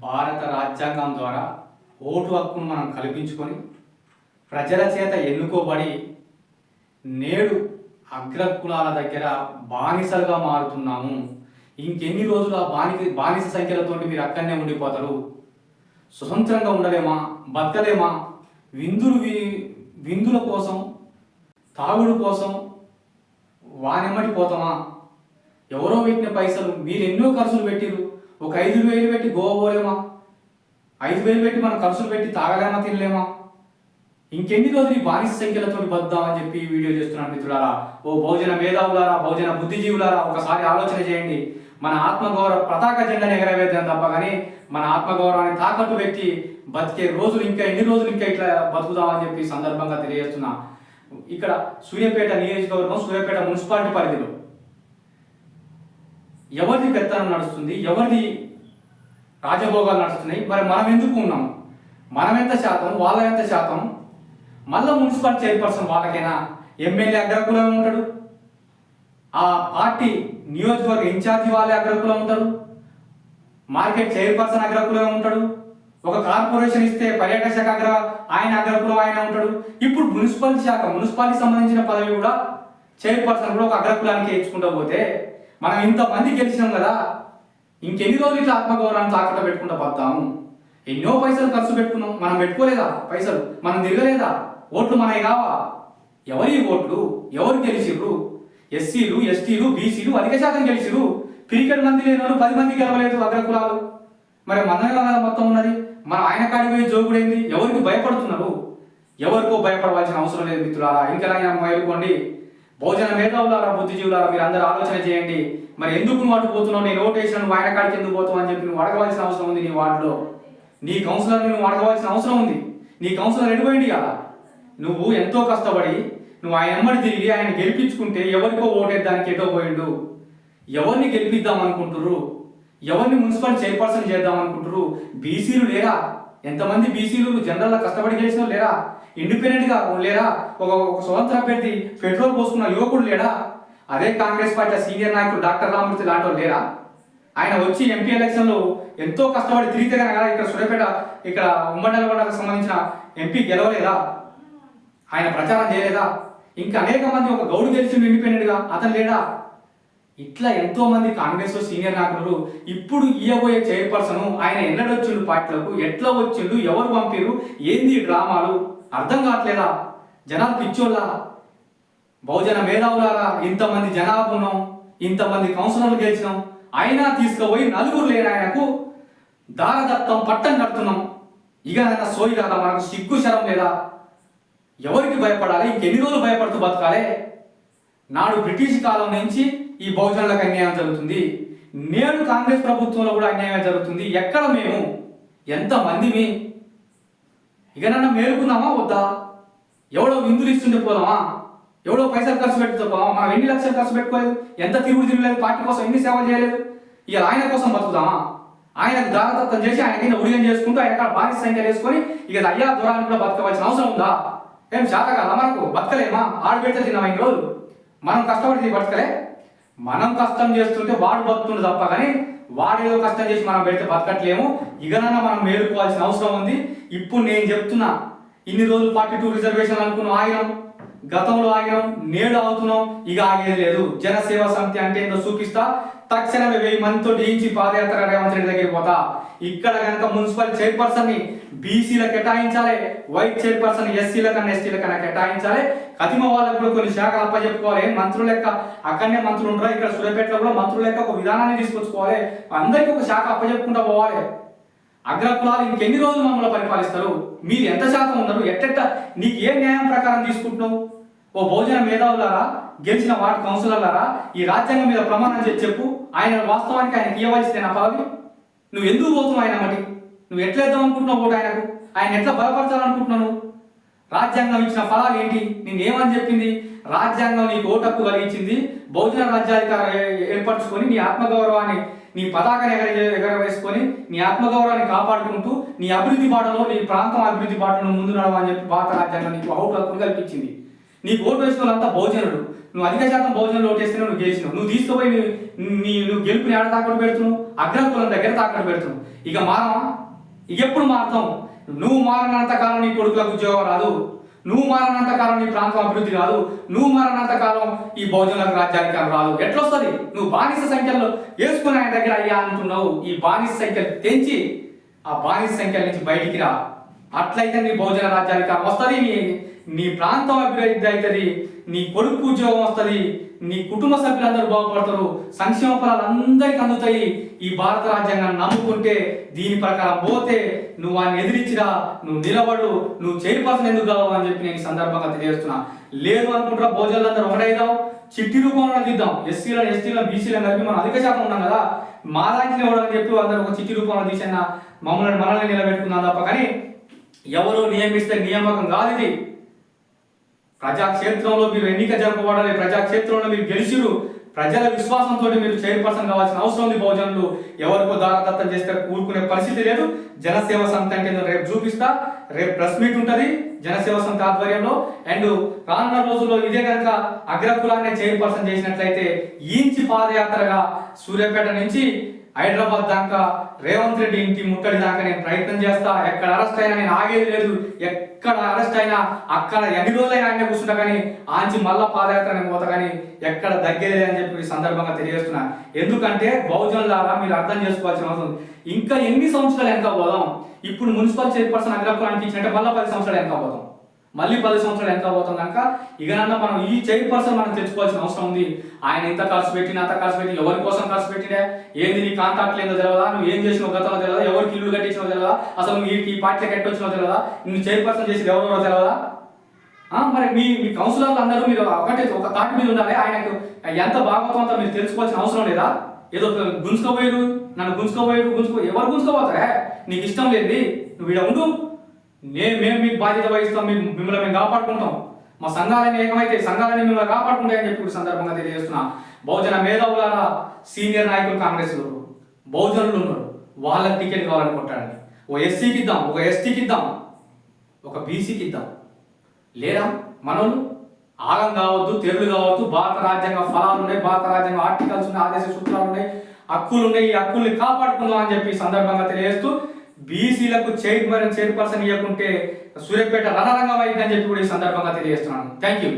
భారత రాజ్యాంగం ద్వారా ఓటు హక్కును మనం కల్పించుకొని ప్రజల చేత ఎన్నుకోబడి నేడు అగ్రకులాల దగ్గర బానిసలుగా మారుతున్నాము. ఇంకెన్ని రోజులు ఆ బానిక బానిస సంఖ్యలతో మీరు అక్కడనే ఉండిపోతారు? స్వతంత్రంగా ఉండలేమా? బతకలేమా? విందులు విందుల కోసం తాగుడు కోసం వానెమ్మటి పోతామా? ఎవరో పెట్టిన పైసలు మీరు ఎన్నో ఖర్చులు పెట్టిరు ఒక ఐదు వేలు పెట్టి గోవా పోలేమా? ఐదు వేలు పెట్టి మనం ఖర్చులు పెట్టి తాగలేమా తినలేమా? ఇంకెన్ని రోజులు ఈ బానిస సంఖ్యలతో బద్దామని చెప్పి వీడియో చేస్తున్నాను మిత్రులారా. ఓ బహుజన మేధావులారా బహుజన బుద్ధిజీవులారా ఒకసారి ఆలోచన చేయండి. మన ఆత్మగౌరవ పతాక జెండాను ఎగరవేద్దాం తప్ప కానీ మన ఆత్మగౌరవాన్ని తాకట్టు పెట్టి బతికే రోజులు ఇంకా ఎన్ని రోజులు ఇంకా ఇట్లా బతుకుదామని చెప్పి సందర్భంగా తెలియజేస్తున్నా. ఇక్కడ సూర్యాపేట నియోజకవర్గం సూర్యాపేట మున్సిపాలిటీ పరిధిలో. ఎవరిది పెత్తనం నడుస్తుంది ఎవరిది రాజభోగాలు నడుస్తున్నాయి మరి మనం ఎందుకు ఉన్నాం? మనం ఎంత శాతం వాళ్ళ ఎంత శాతం? మళ్ళా మున్సిపల్ చైర్పర్సన్ వాళ్ళకైనా? ఎమ్మెల్యే అగ్రకులం ఉంటాడు. ఆ పార్టీ నియోజకవర్గ ఇన్ఛార్జి వాళ్ళే అగ్రకులం ఉంటారు. మార్కెట్ చైర్పర్సన్ అగ్రకులం ఉంటాడు. ఒక కార్పొరేషన్ ఇస్తే పర్యాటక శాఖ అగ్ర ఆయన అగ్రకులం ఆయన ఉంటాడు. ఇప్పుడు మున్సిపల్ శాఖ మున్సిపాలిటీకి సంబంధించిన పదవి కూడా చైర్పర్సన్ కూడా ఒక అగ్రకులానికి ఇచ్చుకుంటూ పోతే మనం ఇంతమంది గెలిచినాం కదా ఇంకెన్ని రోజులు ఇట్లా ఆత్మగౌరవాన్ని తాకట పెట్టుకుంటూ పడతాము ఎన్నో పైసలు ఖర్చు పెట్టుకున్నాం మనం పెట్టుకోలేదా పైసలు? మనం తిరగలేదా? ఓట్లు మనవి కావా? ఎవరి ఓట్లు? ఎవరు గెలిచిర్రు? ఎస్సీలు ఎస్టీలు బీసీలు అధిక శాతం గెలిచిరు క్రికెట్ మంది లేని వాళ్ళు పది మంది గెలవలేదు అగ్రకులాలు మరి మన మొత్తం ఉన్నది. మన ఆయన కాడికి పోయి జోగుడైంది ఎవరికి భయపడుతున్నారు? ఎవరికో భయపడవలసిన అవసరం లేదు మిత్రులారా. ఇంకా మేలుకోండి భోజన మేధావులారా బుద్ధిజీవులారా మీరు అందరూ ఆలోచన చేయండి. మరి ఎందుకు నువ్వు అటు పోతున్నావు? నేను ఓటేషన్ నువ్వు ఆయన కాడికి ఎందుకు పోతావు అని చెప్పి నువ్వు అడగవలసిన అవసరం ఉంది నీ వార్డులో. నీ కౌన్సిలర్ని నువ్వు అడగవలసిన అవసరం ఉంది. నీ కౌన్సిలర్ ఎడిపోయింది కదా నువ్వు ఎంతో కష్టపడి నువ్వు ఆయన ఎమ్మడి తిరిగి ఆయన గెలిపించుకుంటే ఎవరికో ఓటేద్దానికి ఎటో పోయిండు? ఎవరిని గెలిపిద్దాం అనుకుంటుర్రు? ఎవరిని మున్సిపల్ చైర్పర్సన్ చేద్దాం అనుకుంటుర్రు? బీసీలు లేరా? ఎంతమంది బీసీలు? జనరల్గా కష్టపడి గెలిచిన లేరా? ఇండిపెండెంట్గా లేరా? ఒక ఒక స్వతంత్ర అభ్యర్థి పెట్రోల్ పోసుకున్న యువకుడు లేడా? అదే కాంగ్రెస్ పార్టీ సీనియర్ నాయకుడు డాక్టర్ రామూర్తి లాంటి లేరా? ఆయన వచ్చి ఎంపీ ఎలక్షన్లో ఎంతో కష్టపడి తిరిగితే కనుక ఇక్కడ సూర్యాపేట ఇక్కడ ఉమ్మడలగొండకు సంబంధించిన ఎంపీ గెలవలేదా? ఆయన ప్రచారం చేయలేదా? ఇంకా అనేక మంది ఒక గౌడు గెలిచిండు ఇండిపెండెంట్గా అతను లేడా? ఇట్లా ఎంతో మంది కాంగ్రెస్ సీనియర్ నాయకులు ఇప్పుడు ఇయ్యబోయే చైర్పర్సన్ ఆయన ఎన్నడొచ్చిండు పార్టీలకు? ఎట్లా వచ్చిండు? ఎవరు పంపిరు ఏంది డ్రామాలు? అర్థం కావట్లేదా? జనాలు పిచ్చోళ్ళ? బహుజన మేధావులారా ఇంతమంది జనాభా ఉన్నాం ఇంతమంది కౌన్సిలర్లు గెలిచినాం అయినా తీసుకుపోయి నలుగురు లేని ఆయనకు దారదత్తం పట్టం కడుతున్నాం. ఇక ఆయన సోయి కదా మనకు సిగ్గు శరం లేదా? ఎవరికి భయపడాలి? ఇంకెన్ని రోజులు భయపడుతూ బతకాలే? నాడు బ్రిటిష్ కాలం నుంచి ఈ బహుజనులకు అన్యాయం జరుగుతుంది. నేడు కాంగ్రెస్ ప్రభుత్వంలో కూడా అన్యాయం జరుగుతుంది. ఎక్కడ మేము? ఎంత ఇక ఇకనన్నా మేలుకుందామా? వద్దా? ఎవడో విందులు ఇస్తుంటే పోదామా? ఎవడో పైసలు ఖర్చు పెట్టుతో పోదామా? మనం ఎన్ని లక్షలు ఖర్చు పెట్టుకోలేదు? ఎంత తిరుగుడు తిరగలేదు? పార్టీ కోసం ఎన్ని సేవలు చేయలేదు? ఇక ఆయన కోసం బతుకుదామా? ఆయనకు దారతత్వం చేసి ఆయన కింద ఉడిగం చేసుకుంటూ ఆయన కాడ బానిస సంఖ్య వేసుకొని ఇక అయ్యా దూరాన్ని కూడా బతకవలసిన అవసరం ఉందా? ఏం శాత కదా మనకు? బతకలేమా? ఆడు పెడితే తిన్నామా ఇంక రోజు మనం కష్టపడితే బతకలే? మనం కష్టం చేస్తుంటే వాడు బతుకుతుండే తప్ప కానీ వాడు ఏదో కష్టం చేసి మనం పెడితే బతకట్లేము. ఇకనన్నా మనం మేలుకోవాల్సిన అవసరం ఉంది. ఇప్పుడు నేను చెప్తున్నా ఇన్ని రోజులు ఫార్టీ టూ రిజర్వేషన్ అనుకున్నాం ఆగినాం. గతంలో ఆగినాం నేడు అవుతున్నాం. ఇక ఆగేది లేదు. జనసేవ సమితి అంటే ఏంటో చూపిస్తా. తక్షణమే వెయ్యి మందితో జయించి పాదయాత్ర రేవంత్ రెడ్డి దగ్గరికి పోతా. ఇక్కడ కనుక మున్సిపల్ చైర్పర్సన్ని బీసీల కేటాయించాలి వైట్ చైర్పర్సన్ ఎస్సీల కన్నా ఎస్టీల కన్నా కేటాయించాలి కతిమ వాళ్ళకు కూడా కొన్ని శాఖలు అప్పచెప్పుకోవాలి మంత్రుల లెక్క? అక్కడనే మంత్రులు ఉంటారు. ఇక్కడ సూర్యపేటలో కూడా మంత్రుల లెక్క ఒక విధానాన్ని తీసుకొచ్చుకోవాలి. అందరికీ ఒక శాఖ అప్పచెప్పుకుంటా పోవాలి. అగ్రకులాలు ఇంకెన్ని రోజులు మమ్మల్ని పరిపాలిస్తారు? మీరు ఎంత శాతం ఉన్నారు? ఎట్టెట్ట నీకు ఏ న్యాయం ప్రకారం తీసుకుంటున్నావు? ఓ భోజన మేధావులారా గెలిచిన వార్డు కౌన్సిలర్లారా ఈ రాజ్యాంగం మీద ప్రమాణం చేసి చెప్పు. ఆయన వాస్తవానికి ఆయన ఇవ్వవలసిందే నా పదవి. నువ్వు ఎందుకు పోతున్నావు ఆయన మటి నువ్వు ఎట్లా ఇద్దాం అనుకుంటున్నావు ఓటు ఆయనకు? ఆయన ఎట్లా బలపరచాలనుకుంటున్నాను? రాజ్యాంగం ఇచ్చిన ఫలాలు ఏంటి? నేను ఏమని చెప్పింది? రాజ్యాంగం నీకు ఓటప్పు కలిగించింది. బహుజన రాజ్యాధికారం ఏర్పరచుకొని నీ ఆత్మగౌరవాన్ని నీ పతాకాన్ని ఎగర ఎగరవేసుకొని నీ ఆత్మగౌరవాన్ని కాపాడుకుంటూ నీ అభివృద్ధి బాటలో నీ ప్రాంతం అభివృద్ధి బాటలో ముందు నడవని చెప్పి భారత రాజ్యాంగం నీకు ఓటు కల్పించింది. నీకు ఓటు వేసిన వాళ్ళంతా బహుజనుడు నువ్వు అధిక శాతం భోజనం ఓటేస్తే నువ్వు గెలిచినావు. నువ్వు తీసుకుపోయి నీ- నువ్వు గెలుపుని ఆడ తాకట్టు పెడుతున్నావు? అగ్రకులం దగ్గర తాకట్టు పెడుతున్నావు. ఇక మారమా ఇక ఎప్పుడు మారుతాం నువ్వు మారినంత కాలం నీ కొడుకులకు ఉద్యోగం రాదు. నువ్వు మారినంత కాలం నీ ప్రాంతం అభివృద్ధి రాదు నువ్వు మారినంత కాలం ఈ బహుజనులకు రాజ్యాధికారం రాదు. ఎట్లొస్తుంది? నువ్వు బానిస సంఖ్యలో వేసుకుని ఆయన దగ్గర అయ్యా అంటున్నావు. ఈ బానిస సంఖ్యలు తెంచి ఆ బానిస సంఖ్యల నుంచి బయటికి రా. అట్లయితే నీ బహుజన రాజ్యాధికారం వస్తుంది. నీ నీ ప్రాంతం అభివృద్ధి అవుతుంది. నీ కొడుకు ఉద్యోగం వస్తుంది నీ కుటుంబ సభ్యులందరూ బాగుపడతారు సంక్షేమ ఫలాలు అందరికి అందుతాయి. ఈ భారత రాజ్యాంగాన్ని నమ్ముకుంటే దీని ప్రకారం పోతే నువ్వు వాడిని ఎదిరించిరా నువ్వు నిలబడు నువ్వు చైర్పర్సన్ ఎందుకు కావు అని చెప్పి నేను ఈ సందర్భంగా తెలియజేస్తున్నా. లేదు అనుకుంటారా భోజనాలందరూ ఒకటైదాం చిట్టి రూపంలో దిద్దాం ఎస్సీలను ఎస్టీలను బీసీలను కలిపి మనం అధిక శాతం ఉన్నాం కదా మా దాంట్లో ఇవ్వడం చెప్పి అందరూ ఒక చిట్టి రూపంలో తీసిన మమ్మల్ని మనల్ని నిలబెట్టుకున్నాం తప్ప. కానీ ఎవరు నియమిస్తే నియామకం కాదు ఇది. ప్రజాక్షేత్రంలో మీరు ఎన్నిక జరపబడాలి ప్రజాక్షేత్రంలో మీరు గెలిచిరు. ప్రజల విశ్వాసంతో మీరు చైర్పర్సన్ కావాల్సిన అవసరం ఉంది బహుజనులు. ఎవరికో దారదత్తం చేస్తే కూరుకునే పరిస్థితి లేదు. జనసేవ సంత అంటే రేపు చూపిస్తా. రేపు ప్రెస్ మీట్ ఉంటుంది జనసేవ సంత ఆధ్వర్యంలో. అండ్ రానున్న రోజుల్లో ఇదే కనుక అగ్రకులాన్ని చైర్పర్సన్ చేసినట్లయితే ఈంచి పాదయాత్రగా సూర్యాపేట నుంచి హైదరాబాద్ దాకా రేవంత్ రెడ్డి ఇంటి ముట్టడి దాకా నేను ప్రయత్నం చేస్తా. ఎక్కడ అరెస్ట్ అయినా నేను ఆగేది లేదు. ఎక్కడ అరెస్ట్ అయినా అక్కడ ఎన్ని రోజులైనా ఆయన కూర్చుంటా కానీ ఆంచి మళ్ళా పాదయాత్ర నేను పోతా కానీ ఎక్కడ దగ్గరే అని చెప్పి సందర్భంగా తెలియజేస్తున్నా. ఎందుకంటే బహుజనులారా మీరు అర్థం చేసుకోవాల్సిన అవసరం ఇంకా ఎన్ని సంవత్సరాలు వెనక పోదాం? ఇప్పుడు మున్సిపల్ చైర్పర్సన్ అగ్రపురానికి ఇచ్చినట్టే మళ్ళీ పది సంవత్సరాలు వెనక పోదాం. మళ్ళీ పది సంవత్సరాలు ఎంత పోతాం కనుక ఇకనన్నా మనం ఈ చైర్పర్సన్ మనం తెచ్చుకోవాల్సిన అవసరం ఉంది. ఆయన ఇంత ఖర్చు పెట్టిన అంత ఖర్చు పెట్టి ఎవరి కోసం ఖర్చు పెట్టినా ఏంది నీ కాంటాక్ట్ లేదో తెలియదా నువ్వు ఏం చేసినావు గతంలో తెలియదా ఎవరికి ఇల్లు కట్టించినో తెలియదా అసలు నువ్వు ఈ- ఈ పార్టీకి ఎట్టొచ్చినో తెలియదా నువ్వు చైర్పర్సన్ చేసి ఎవరో తెలియదా మరి మీ మీ కౌన్సిలర్లు అందరూ మీరు ఒకటే ఒక తాటి మీద ఉండాలి. ఆయనకు ఎంత భాగవతం అంతా మీరు తెలుసుకోవాల్సిన అవసరం లేదా? ఏదో గుంజుకోబోయారు నన్ను గుంజుకోబోయారు గుంజుకో ఎవరు గుంజుకోపోతారే? నీకు ఇష్టం లేదు నువ్వు ఇక్కడ ఉండు. నేను మేము మీకు బాధ్యత వహిస్తాం మేము మిమ్మల్ని మేము కాపాడుకుంటాం. మా సంఘాలని ఏకమైతే సంఘాలని మిమ్మల్ని కాపాడుకుంటాయని చెప్పి సందర్భంగా తెలియజేస్తున్నా. బహుజన మేధావులారా సీనియర్ నాయకులు కాంగ్రెస్ బహుజనులు ఉన్నారు. వాళ్ళకి టికెట్ కావాలని కొట్టాడండి ఓ ఎస్సీకి ఇద్దాం ఒక ఎస్టీకి ఇద్దాం ఒక బీసీకి ఇద్దాం. లేదా మనోళ్ళు? ఆగం కావద్దు తెలుగు కావద్దు. భారత రాజ్యాంగ ఫలాలు ఉన్నాయి భారత రాజ్యాంగ ఆర్టికల్స్ ఉన్నాయి ఆదేశ సూత్రాలు ఉన్నాయి హక్కులు ఉన్నాయి. ఈ హక్కుల్ని కాపాడుకుందాం అని చెప్పి సందర్భంగా తెలియజేస్తూ బీసీలకు చైర్మన్ చైర్పర్సన్ ఇవ్వకుంటే సూర్యాపేట రణరంగం అయిందని చెప్పి కూడా ఈ సందర్భంగా తెలియజేస్తున్నాను. Thank you